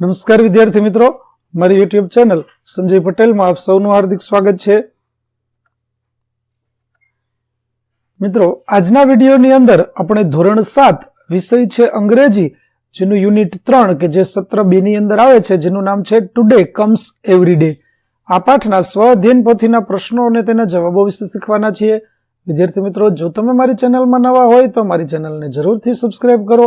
નમસ્કાર વિદ્યાર્થી મિત્રો, મારી યુટ્યુબ ચેનલ સંજય પટેલમાં આપ સૌનું હાર્દિક સ્વાગત છે. મિત્રો, આજના વિડીયોની અંદર આપણે ધોરણ સાત વિષય છે અંગ્રેજી, જેનું યુનિટ ત્રણ કે જે સત્ર બે ની અંદર આવે છે, જેનું નામ છે ટુડે કમ્સ એવરી ડે આ પાઠના સ્વ અધ્યયન પોથીના પ્રશ્નો અને તેના જવાબો વિશે શીખવાના છીએ. વિદ્યાર્થી મિત્રો, જો તમે મારી ચેનલમાં નવા હોય તો મારી ચેનલને જરૂરથી સબસ્ક્રાઇબ કરો.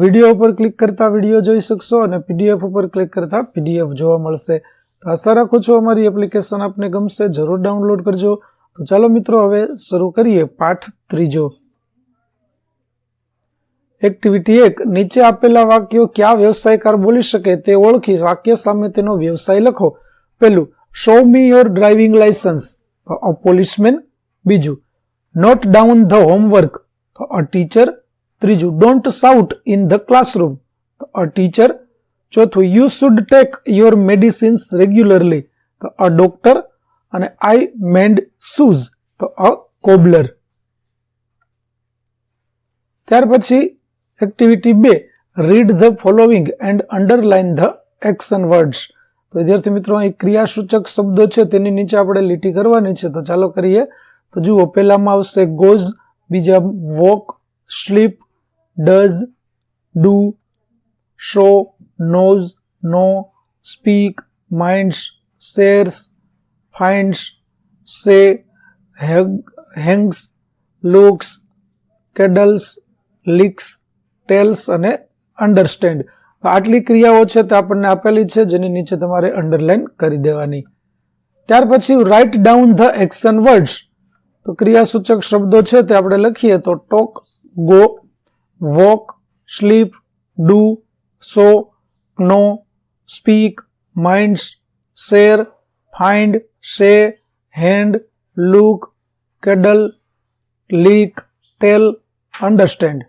વીડિયો ઉપર ક્લિક કરતા વીડિયો જોઈ શકશો અને પીડીએફ ઉપર ક્લિક કરતા પીડીએફ જોવા મળશે. તો આશા રાખું છું અમારી એપ્લિકેશન આપને ગમશે, જરૂર ડાઉનલોડ કરજો. તો ચાલો મિત્રો, હવે શરૂ કરીએ પાઠ ત્રીજો. એક્ટિવિટી એક, નીચે આપેલા વાક્યો કયા વ્યવસાયકાર બોલી શકે તે ઓળખી વાક્ય સામે તેનો વ્યવસાય લખો. પહેલું show me your driving licence a policeman બીજું note down the homework a teacher ત્રીજું don't shout in the classroom a teacher ચોથું you should take your medicines regularly તો અ ડોક્ટર અને આઈ મેન્ડ શૂઝ તો અ કોબલર ત્યાર પછી activity બે read the following and underline the action words તો વિદ્યાર્થી મિત્રો, અહીં ક્રિયાસૂચક શબ્દો છે, તેની નીચે આપણે લીટી કરવાની છે. તો ચાલો કરીએ. તો જુઓ, પહેલામાં આવશે ગોઝ બીજા walk sleep does do show knows know speak minds shares finds says hangs looks cuddles licks tells અને અંડરસ્ટેન્ડ આટલી ક્રિયાઓ છે તે આપણને આપેલી છે જેની નીચે તમારે અંડરલાઈન કરી દેવાની. ત્યાર પછી write down the action words તો ક્રિયાસૂચક શબ્દો છે તે આપણે લખીએ તો talk, go walk, sleep, do, show, know, speak, minds, share, find, say, hand, look, કેડલ, leak, tell, understand.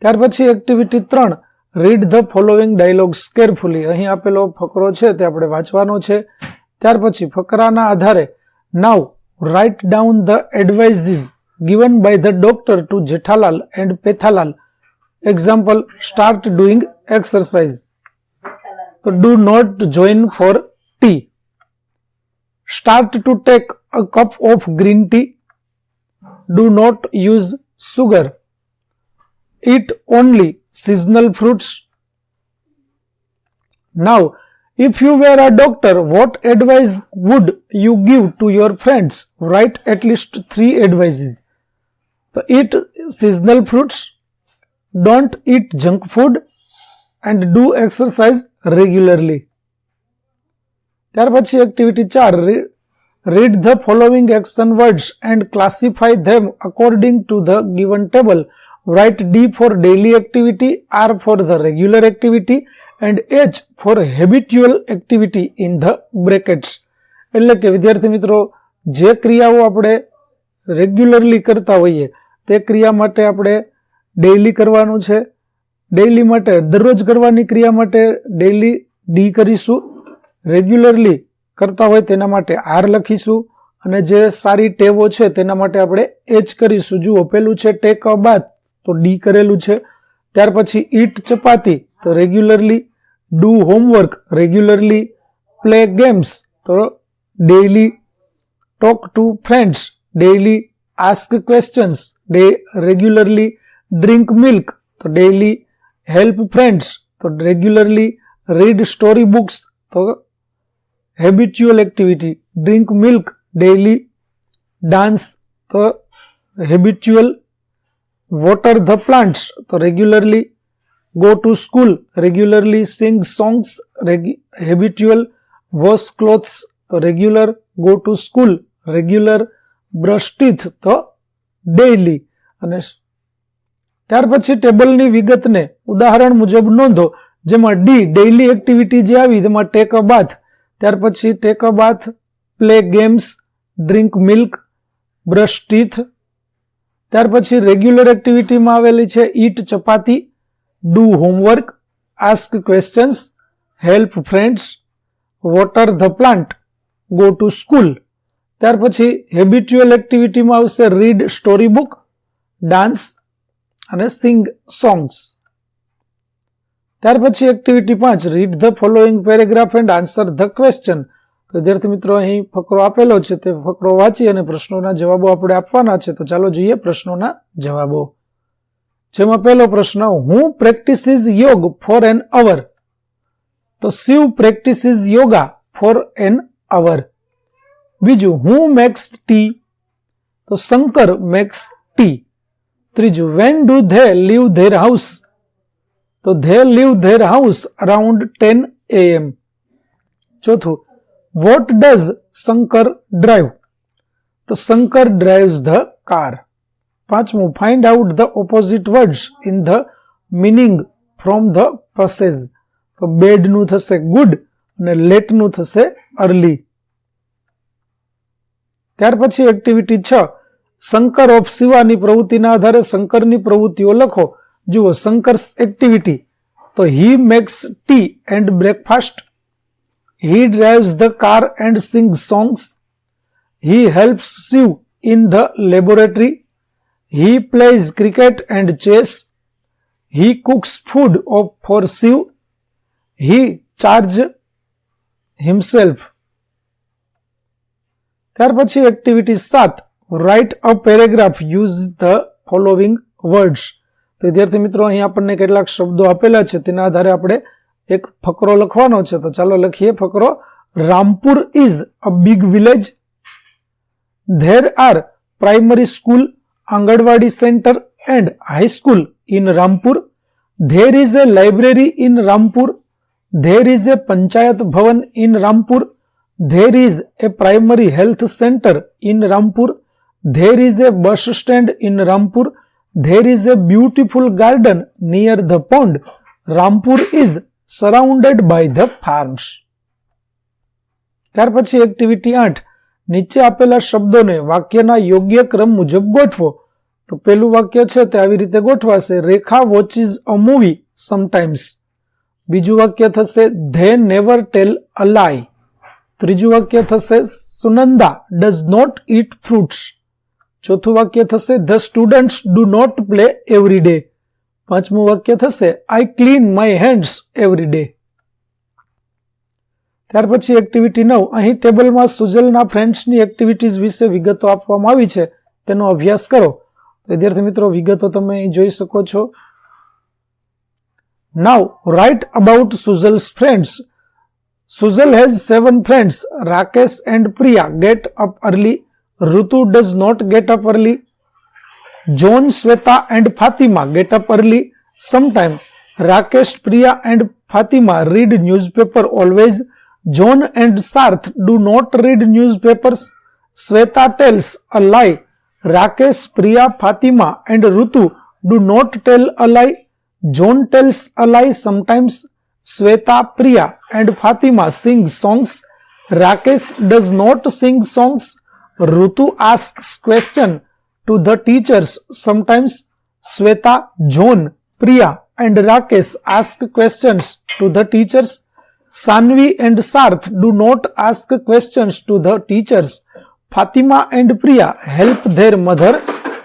ત્યાર પછી એક્ટિવિટી ત્રણ, read the following dialogues carefully. અહીં આપેલો ફકરો છે, તે આપણે વાંચવાનો છે. ત્યાર પછી ફકરાના આધારે now write down the advices given by the doctor to Jethalal and Pethalal. Example, start doing exercise. So do not join for tea. Start to take a cup of green tea. Do not use sugar. Eat only seasonal fruits. Now, if you were a doctor, what advice would you give to your friends? Write at least three advices. So eat seasonal fruits, don't eat junk food, and do exercise regularly. ત્યાર પછી activity ચાર read the following action words and classify them according to the given table write D for daily activity R for the regular activity and H for habitual activity in the brackets એટલે કે વિદ્યાર્થી મિત્રો જે ક્રિયાઓ આપણે regularly કરતા હોઈએ તે ક્રિયા માટે આપણે ડેઇલી કરવાનું છે. ડેઇલી માટે દરરોજ કરવાની ક્રિયા માટે ડેઇલી ડી કરીશું. રેગ્યુલરલી કરતા હોય તેના માટે આર લખીશું. અને જે સારી ટેવો છે તેના માટે આપણે એચ કરીશું. જુઓ, પેલું છે ટેક બાથ તો ડી કરેલું છે. ત્યાર પછી ઈટ ચપાતી, તો regularly do homework regularly play games તો daily talk to friends daily ask questions. They regularly drink milk. So daily help friends. So regularly read story books. So habitual activity. Drink milk daily. Dance. So habitual. Water the plants. So regularly go to school. Regularly sing songs. Reg habitual wash clothes. So regular go to school. Regular teeth તો daily અને ત્યાર પછી ટેબલની વિગતને ઉદાહરણ મુજબ નોંધો. જેમાં D daily activity જે આવી, તેમાં ટેક અ બાથ ત્યાર પછી take a bath play games drink milk brush teeth ત્યાર પછી રેગ્યુલર એક્ટિવિટીમાં આવેલી છે eat chapati do homework ask questions help friends water the plant go to school ત્યાર પછી હેબિટ્યુઅલ એક્ટિવિટીમાં આવશે રીડ સ્ટોરી બુક ડાન્સ અને સિંગ સોંગ્સ ત્યાર પછી એક્ટિવિટી પાંચ read the following paragraph and answer the question તો વિદ્યાર્થી મિત્રો, અહીં ફકરો આપેલો છે, તે ફકરો વાંચી અને પ્રશ્નોના જવાબો આપણે આપવાના છે. તો ચાલો જોઈએ પ્રશ્નોના જવાબો. જેમાં પહેલો પ્રશ્ન, હું પ્રેક્ટિસિસ યોગ ફોર એન અવર તો Shiv practises yoga for an hour બીજું હું મેક્સ ટી. તો શંકર મેક્સ ટી. ત્રીજું when do they leave their house તો they leave their house around ten AM ચોથું વોટ ડઝ શંકર ડ્રાઈવ તો Shankar drives the car પાંચમું find out the opposite words in the meaning from the passage તો બેડનું થશે good અને લેટનું થશે early ત્યાર પછી એક્ટિવિટી છ. શંકર ઓફ શિવાની પ્રવૃત્તિના આધારે શંકરની પ્રવૃત્તિઓ લખો. જુઓ, શંકર્સ એક્ટિવિટી તો he makes tea and breakfast he drives the car and sing songs he helps Shiv in the laboratory he plays cricket and chess he cooks food of for Shiv he charge himself ત્યાર પછી activity સાત. Write a paragraph use the following words તો વિદ્યાર્થી મિત્રો અહીં આપણને કેટલાક શબ્દો આપેલા છે. તેના આધારે આપણે એક ફકરો લખવાનો છે. તો ચાલો લખીએ ફકરો. Rampur is a big village there are primary school anganwadi centre and high school in Rampur there is a library in Rampur there is a panchayat bhavan in Rampur there is a primary health centre in Rampur there is a bus stand in Rampur there is a beautiful garden near the pond Rampur is surrounded by the farms ત્યાર પછી activity આઠ. નીચે આપેલા શબ્દોને વાક્યના યોગ્ય ક્રમ મુજબ ગોઠવો. તો પેલું વાક્ય છે તે આવી રીતે ગોઠવાશે. Rekha watches a movie sometimes બીજું વાક્ય થશે ધે નેવર ટેલ અ લાઈ ત્રીજું વાક્ય થશે, Sunanda does not eat fruits ચોથું વાક્ય થશે the students do not play every day પાંચમું વાક્ય થશે I clean my hands every day ત્યાર પછી એક્ટિવિટી નવ. અહીં ટેબલમાં સુજલના ફ્રેન્ડ્સની એક્ટિવિટીઝ વિશે વિગતો આપવામાં આવી છે. તેનો અભ્યાસ કરો. વિદ્યાર્થી મિત્રો, વિગતો તમે અહીં જોઈ શકો છો. Now. Write about Suzel's friends Suzel has seven friends. Rakesh and Priya get up early. Ritu does not get up early. John, Sweta and Fatima get up early. Sometime Rakesh, Priya and Fatima read newspaper always. John and Sarth do not read newspapers. Sweta tells a lie. Rakesh, Priya, Fatima and Ritu do not tell a lie. John tells a lie sometimes. Sweta, Priya and Fatima sing songs. Rakesh does not sing songs. Rutu asks question to the teachers sometimes. Sweta, John, Priya and Rakesh ask questions to the teachers. Sanvi and Sarth do not ask questions to the teachers. Fatima and Priya help their mother.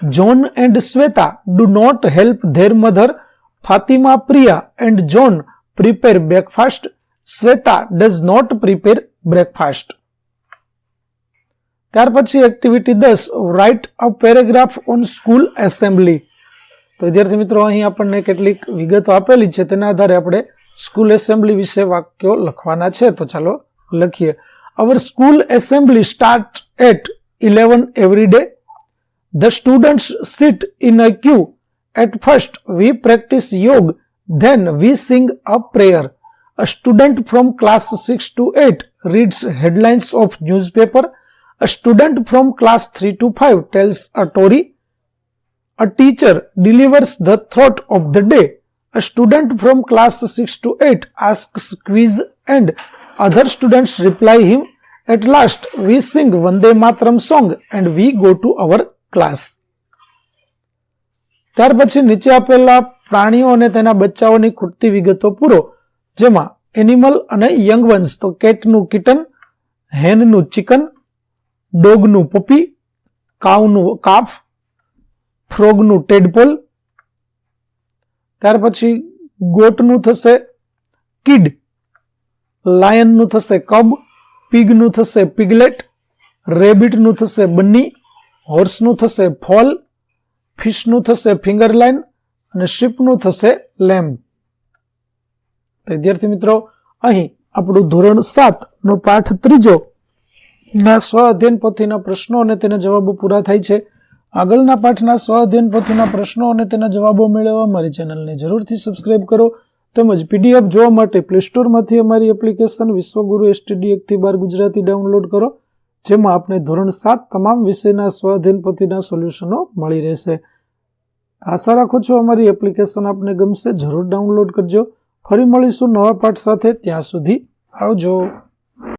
John and Sweta do not help their mother. Fatima, Priya and John prepare breakfast. Sweta does not prepare breakfast. ત્યાર પછી activity દસ write a paragraph on school assembly તો વિદ્યાર્થી મિત્રો, અહીં આપણને કેટલીક વિગતો આપેલી છે. તેના આધારે આપણે સ્કૂલ એસેમ્બલી વિશે વાક્યો લખવાના છે. તો ચાલો લખીએ. Our school assembly start at eleven every day the students sit in a queue at first we practise yoga Then we sing a prayer A student from class 6 to 8 reads headlines of newspaper. A student from class 3 to 5 tells a story. A teacher delivers the thought of the day. A student from class 6 to 8 asks quiz and other students reply him at last we sing vande matram song and we go to our class ત્યાર પછી નીચે આપેલા પ્રાણીઓ અને તેના બચ્ચાઓની ખૂટતી વિગતો પૂરો. જેમાં એનિમલ અને યંગ વન્સ તો કેટનું કિટન હેનનું ચિકન ડોગનું પપી કાઉનું કાફ ફ્રોગનું ટેડપોલ ત્યાર પછી ગોટનું થશે કિડ લાયનનું થશે કબ પીગનું થશે પિગલેટ રેબિટનું થશે બન્ની હોર્સનું થશે ફોલ ફિશનું થશે ફિંગર લાઇન અને શિપનું થશે લેમ્બ વિદ્યાર્થી મિત્રો, અહીં આપણું ધોરણ સાત નો પાઠ ત્રીજો ના સ્વ અધ્યયન પોથીના પ્રશ્નો અને તેના જવાબો પૂરા થાય છે. આગળના પાઠના સ્વ અધ્યયન પોથીના પ્રશ્નો અને તેના જવાબો મેળવવા મારી ચેનલને જરૂરથી સબસ્ક્રાઇબ કરો. તેમજ પીડીએફ જોવા માટે પ્લે સ્ટોરમાંથી અમારી એપ્લિકેશન વિશ્વગુરુ એસટીડી એકથી બાર ગુજરાતી ડાઉનલોડ કરો, જેમાં આપણે ધોરણ સાત તમામ વિષયના સ્વ અધ્યયન પોથીના સોલ્યુશનો મળી રહેશે. આશા રાખું છું અમારી એપ્લિકેશન આપને ગમશે. જરૂર ડાઉનલોડ કરજો. ફરી મળીશું નવા પાઠ સાથે. ત્યાં સુધી આવજો.